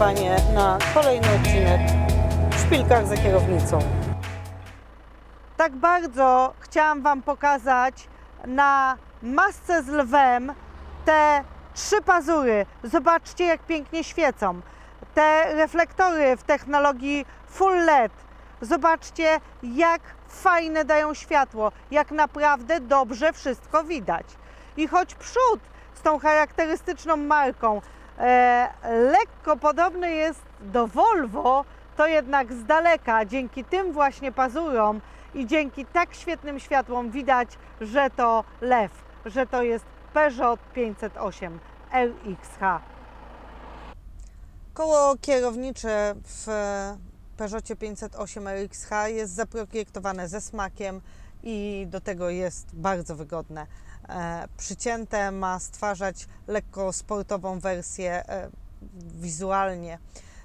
panie na kolejny odcinek w szpilkach za kierownicą. Tak bardzo chciałam Wam pokazać na masce z lwem te trzy pazury. Zobaczcie, jak pięknie świecą. Te reflektory w technologii Full LED. Zobaczcie, jak fajne dają światło, jak naprawdę dobrze wszystko widać. I choć przód z tą charakterystyczną marką lekko podobny jest do Volvo, to jednak z daleka dzięki tym właśnie pazurom i dzięki tak świetnym światłom widać, że to lew, że to jest Peugeot 508 RXH. Koło kierownicze w Peugeotie 508 RXH jest zaprojektowane ze smakiem i do tego jest bardzo wygodne. E, Przycięte ma stwarzać lekko sportową wersję e, wizualnie.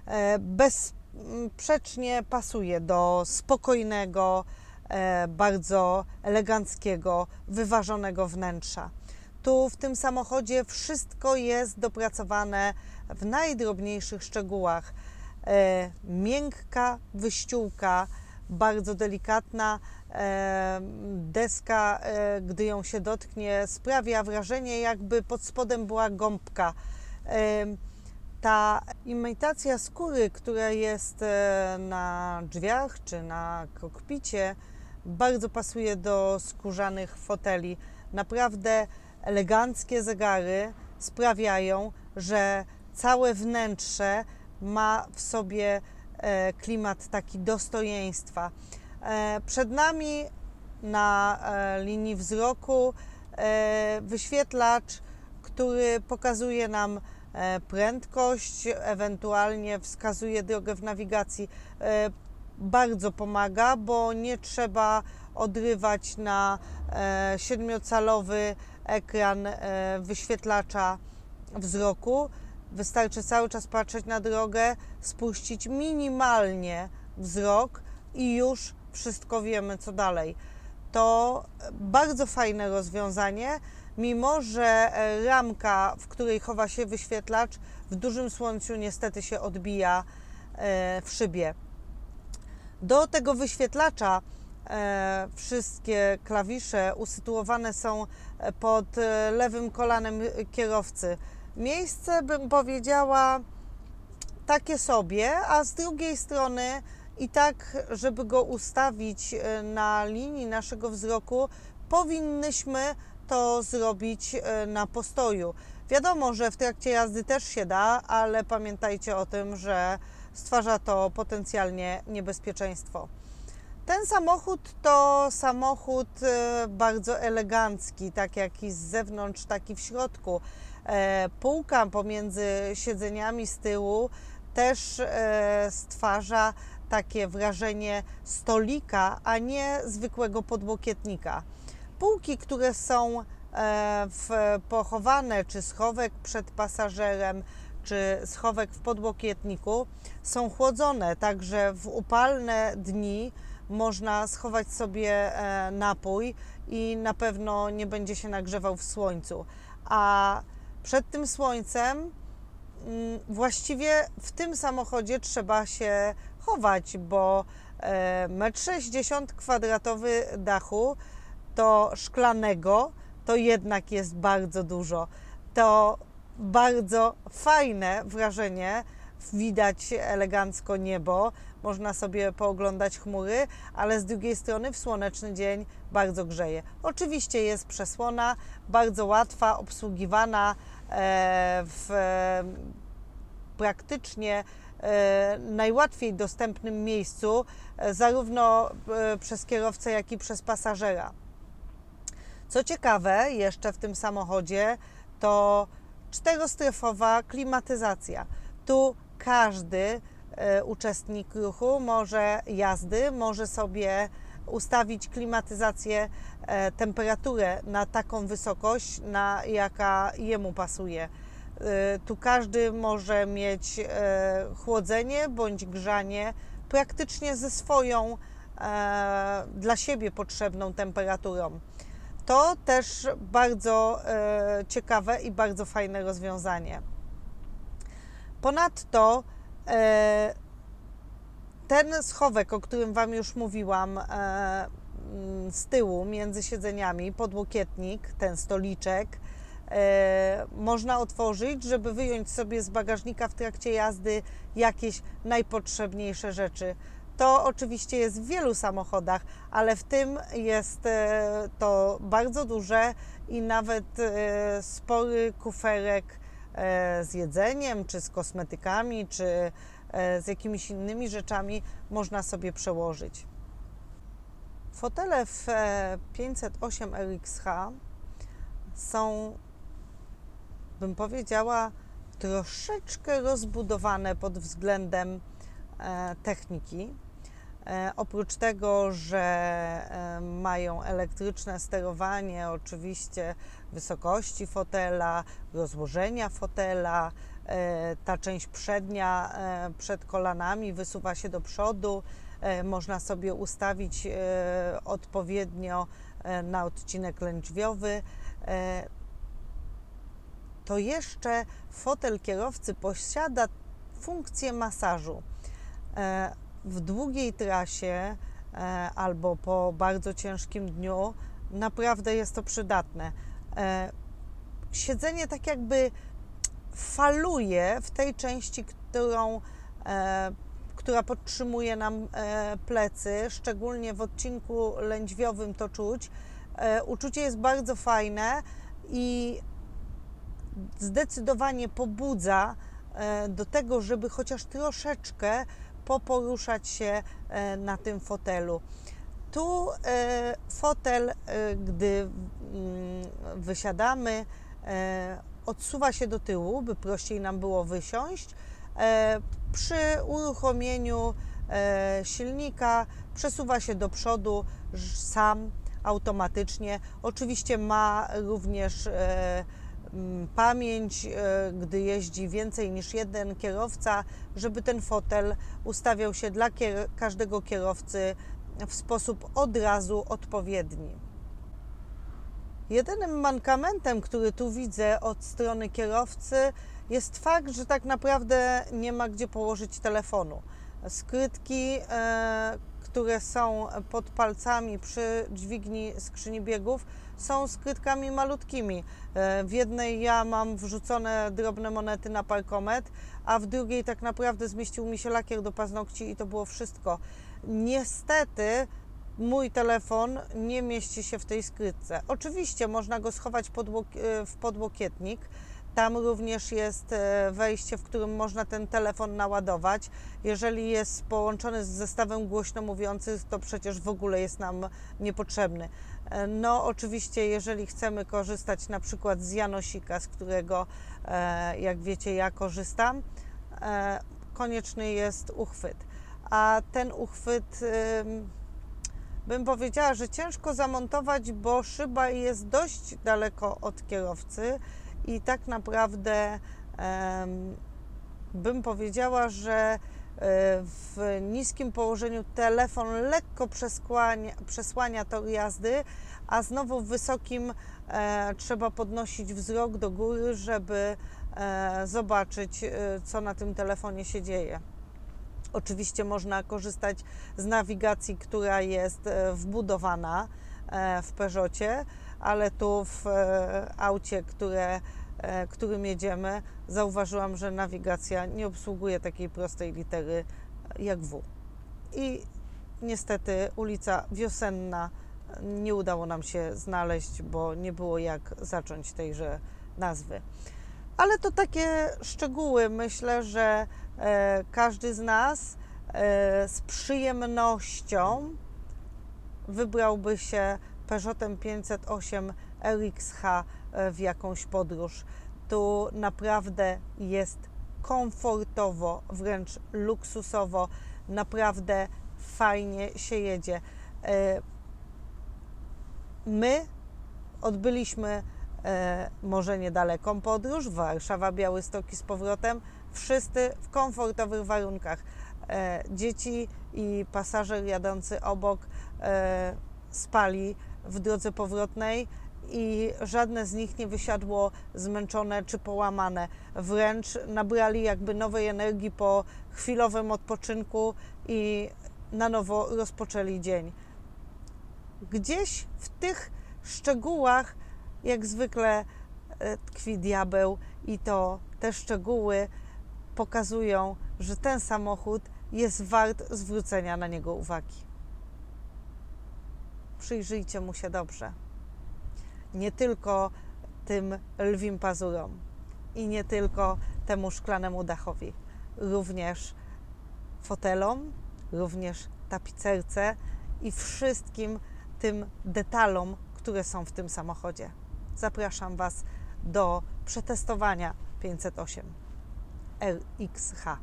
E, Bezsprzecznie pasuje do spokojnego, bardzo eleganckiego, wyważonego wnętrza. Tu w tym samochodzie wszystko jest dopracowane w najdrobniejszych szczegółach. Miękka wyściółka, bardzo delikatna deska, e, gdy ją się dotknie, sprawia wrażenie, jakby pod spodem była gąbka. Ta imitacja skóry, która jest e, na drzwiach czy na kokpicie, bardzo pasuje do skórzanych foteli. Naprawdę eleganckie zegary sprawiają, że całe wnętrze ma w sobie e, klimat taki dostojeństwa. E, Przed nami na e, linii wzroku e, wyświetlacz, który pokazuje nam prędkość, ewentualnie wskazuje drogę w nawigacji. Bardzo pomaga, bo nie trzeba odrywać na siedmiocalowy ekran wyświetlacza wzroku. Wystarczy cały czas patrzeć na drogę, spuścić minimalnie wzrok i już wszystko wiemy, co dalej. To bardzo fajne rozwiązanie, mimo że e, ramka, w której chowa się wyświetlacz, w dużym słońcu niestety się odbija e, w szybie. Do tego wyświetlacza e, wszystkie klawisze usytuowane są pod lewym kolanem kierowcy. Miejsce, bym powiedziała, takie sobie, a z drugiej strony i tak, żeby go ustawić e, na linii naszego wzroku, powinnyśmy to zrobić e, na postoju. Wiadomo, że w trakcie jazdy też się da, ale pamiętajcie o tym, że stwarza to potencjalnie niebezpieczeństwo. Ten samochód to samochód e, bardzo elegancki, tak jak i z zewnątrz, tak i w środku. Półka pomiędzy siedzeniami z tyłu też e, stwarza takie wrażenie stolika, a nie zwykłego podłokietnika. Półki, które są e, pochowane, czy schowek przed pasażerem, czy schowek w podłokietniku, są chłodzone, także w upalne dni można schować sobie e, napój i na pewno nie będzie się nagrzewał w słońcu. A przed tym słońcem właściwie w tym samochodzie trzeba się chować, bo e, 1,60 m kwadratowy dachu to szklanego to jednak jest bardzo dużo. To bardzo fajne wrażenie. Widać elegancko niebo, można sobie pooglądać chmury, ale z drugiej strony w słoneczny dzień bardzo grzeje. Oczywiście jest przesłona, bardzo łatwa, obsługiwana e, w praktycznie e, najłatwiej dostępnym miejscu, e, zarówno e, przez kierowcę, jak i przez pasażera. Co ciekawe, jeszcze w tym samochodzie to czterostrefowa klimatyzacja. Tu każdy e, uczestnik ruchu może jazdy może sobie ustawić klimatyzację, e, temperaturę na taką wysokość, na jaka jemu pasuje. E, Tu każdy może mieć e, chłodzenie bądź grzanie praktycznie ze swoją dla siebie potrzebną temperaturą. To też bardzo ciekawe i bardzo fajne rozwiązanie. Ponadto ten schowek, o którym Wam już mówiłam, e, mm, z tyłu między siedzeniami, podłokietnik, ten stoliczek, e, można otworzyć, żeby wyjąć sobie z bagażnika w trakcie jazdy jakieś najpotrzebniejsze rzeczy. To oczywiście jest w wielu samochodach, ale w tym jest e, to bardzo duże i nawet spory kuferek z jedzeniem, czy z kosmetykami, czy z jakimiś innymi rzeczami można sobie przełożyć. Fotele w e, 508 RXH są, bym powiedziała, troszeczkę rozbudowane pod względem e, techniki. E, Oprócz tego, że e, mają elektryczne sterowanie, oczywiście wysokości fotela, rozłożenia fotela, e, ta część przednia e, przed kolanami wysuwa się do przodu. E, Można sobie ustawić e, odpowiednio e, na odcinek lędźwiowy. E, To jeszcze fotel kierowcy posiada funkcję masażu. E, w długiej trasie e, albo po bardzo ciężkim dniu naprawdę jest to przydatne. E, Siedzenie tak jakby faluje w tej części, którą, e, która podtrzymuje nam e, plecy, szczególnie w odcinku lędźwiowym to czuć. E, Uczucie jest bardzo fajne i zdecydowanie pobudza e, do tego, żeby chociaż troszeczkę poporuszać się e, na tym fotelu. Tu e, fotel, e, gdy mm, wysiadamy, e, odsuwa się do tyłu, by prościej nam było wysiąść. E, Przy uruchomieniu e, silnika przesuwa się do przodu sam automatycznie. Oczywiście ma również e, pamięć, gdy jeździ więcej niż jeden kierowca, żeby ten fotel ustawiał się dla każdego kierowcy w sposób od razu odpowiedni. Jedynym mankamentem, który tu widzę od strony kierowcy, jest fakt, że tak naprawdę nie ma gdzie położyć telefonu. Skrytki, e, które są pod palcami przy dźwigni skrzyni biegów, są skrytkami malutkimi. E, W jednej ja mam wrzucone drobne monety na parkomet, a w drugiej tak naprawdę zmieścił mi się lakier do paznokci i to było wszystko. Niestety mój telefon nie mieści się w tej skrytce. Oczywiście można go schować e, w podłokietnik. Tam również jest e, wejście, w którym można ten telefon naładować. Jeżeli jest połączony z zestawem głośno mówiących, to przecież w ogóle jest nam niepotrzebny. E, No, oczywiście, jeżeli chcemy korzystać na przykład z Janosika, z którego, jak wiecie, ja korzystam, konieczny jest uchwyt. A ten uchwyt, bym powiedziała, że ciężko zamontować, bo szyba jest dość daleko od kierowcy i tak naprawdę bym powiedziała, że e, w niskim położeniu telefon lekko przeskłania, przesłania tor jazdy, a znowu w wysokim e, trzeba podnosić wzrok do góry, żeby e, zobaczyć, co na tym telefonie się dzieje. Oczywiście można korzystać z nawigacji, która jest e, wbudowana e, w Peugeotie, ale tu w e, aucie, które, którym jedziemy, zauważyłam, że nawigacja nie obsługuje takiej prostej litery jak W. I niestety ulica Wiosenna nie udało nam się znaleźć, bo nie było jak zacząć tejże nazwy. Ale to takie szczegóły. Myślę, że każdy z nas e, z przyjemnością wybrałby się Peugeotem 508 RXH e, w jakąś podróż. Tu naprawdę jest komfortowo, wręcz luksusowo, naprawdę fajnie się jedzie. E, My odbyliśmy e, może niedaleką podróż, Warszawa, Białystok z powrotem, wszyscy w komfortowych warunkach. E, dzieci i pasażer jadący obok e, spali w drodze powrotnej i żadne z nich nie wysiadło zmęczone czy połamane. Wręcz nabrali jakby nowej energii po chwilowym odpoczynku i na nowo rozpoczęli dzień. Gdzieś w tych szczegółach, jak zwykle, e, tkwi diabeł, i to te szczegóły pokazują, że ten samochód jest wart zwrócenia na niego uwagi. Przyjrzyjcie mu się dobrze. Nie tylko tym lwim pazurom i nie tylko temu szklanemu dachowi, również fotelom, również tapicerce i wszystkim tym detalom, które są w tym samochodzie. Zapraszam Was do przetestowania 508 X が。